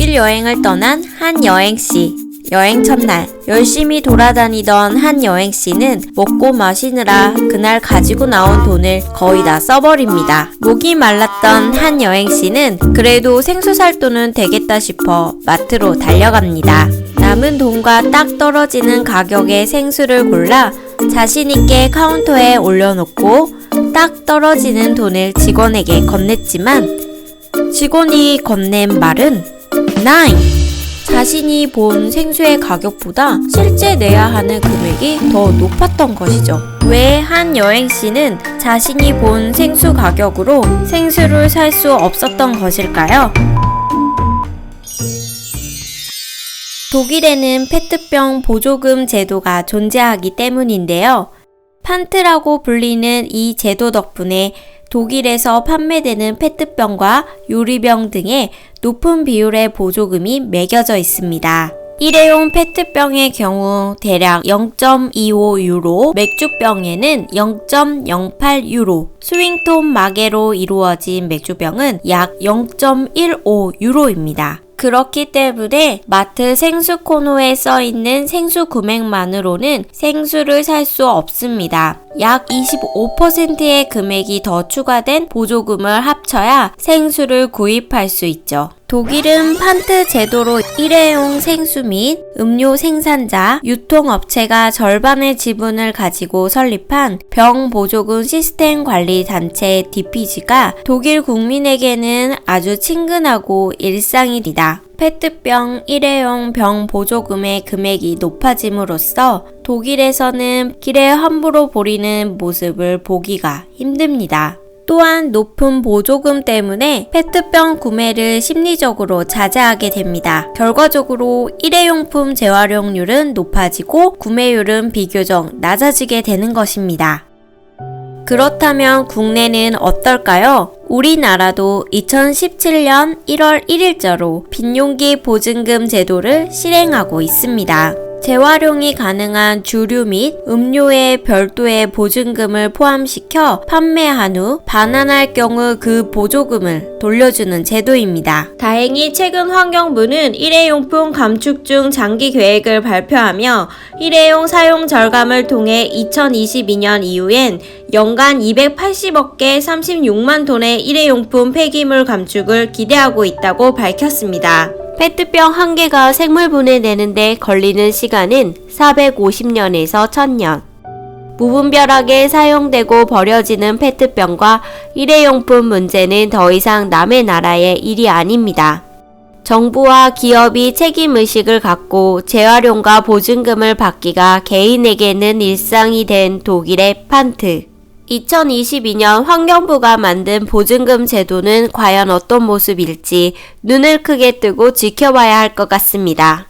독일 여행을 떠난 한 여행씨. 여행 첫날, 열심히 돌아다니던 한 여행씨는 먹고 마시느라 그날 가지고 나온 돈을 거의 다 써버립니다. 목이 말랐던 한 여행씨는 그래도 생수 살 돈은 되겠다 싶어 마트로 달려갑니다. 남은 돈과 딱 떨어지는 가격의 생수를 골라 자신있게 카운터에 올려놓고 딱 떨어지는 돈을 직원에게 건넸지만 직원이 건넨 말은 9! 자신이 본 생수의 가격보다 실제 내야 하는 금액이 더 높았던 것이죠. 왜 한 여행씨는 자신이 본 생수 가격으로 생수를 살 수 없었던 것일까요? 독일에는 페트병 보조금 제도가 존재하기 때문인데요. 판트라고 불리는 이 제도 덕분에 독일에서 판매되는 페트병과 유리병 등의 높은 비율의 보조금이 매겨져 있습니다. 일회용 페트병의 경우 대략 0.25 유로, 맥주병에는 0.08 유로, 스윙톤 마개로 이루어진 맥주병은 약 0.15 유로입니다. 그렇기 때문에 마트 생수 코너에 써 있는 생수 금액만으로는 생수를 살 수 없습니다. 약 25%의 금액이 더 추가된 보조금을 합쳐야 생수를 구입할 수 있죠. 독일은 판트 제도로 일회용 생수 및 음료 생산자, 유통업체가 절반의 지분을 가지고 설립한 병 보조금 시스템 관리 단체 DPG가 독일 국민에게는 아주 친근하고 일상일이다. 페트병 일회용 병 보조금의 금액이 높아짐으로써 독일에서는 길에 함부로 버리는 모습을 보기가 힘듭니다. 또한 높은 보조금 때문에 페트병 구매를 심리적으로 자제하게 됩니다. 결과적으로 일회용품 재활용률은 높아지고 구매율은 비교적 낮아지게 되는 것입니다. 그렇다면 국내는 어떨까요? 우리나라도 2017년 1월 1일자로 빈용기 보증금 제도를 실행하고 있습니다. 재활용이 가능한 주류 및 음료에 별도의 보증금을 포함시켜 판매한 후 반환할 경우 그 보조금을 돌려주는 제도입니다. 다행히 최근 환경부는 일회용품 감축 중 장기 계획을 발표하며 일회용 사용 절감을 통해 2022년 이후엔 연간 280억 개 36만 톤의 일회용품 폐기물 감축을 기대하고 있다고 밝혔습니다. 페트병 한 개가 생물 분해 내는데 걸리는 시간은 450년에서 1000년. 무분별하게 사용되고 버려지는 페트병과 일회용품 문제는 더 이상 남의 나라의 일이 아닙니다. 정부와 기업이 책임의식을 갖고 재활용과 보증금을 받기가 개인에게는 일상이 된 독일의 판트. 2022년 환경부가 만든 보증금 제도는 과연 어떤 모습일지 눈을 크게 뜨고 지켜봐야 할 것 같습니다.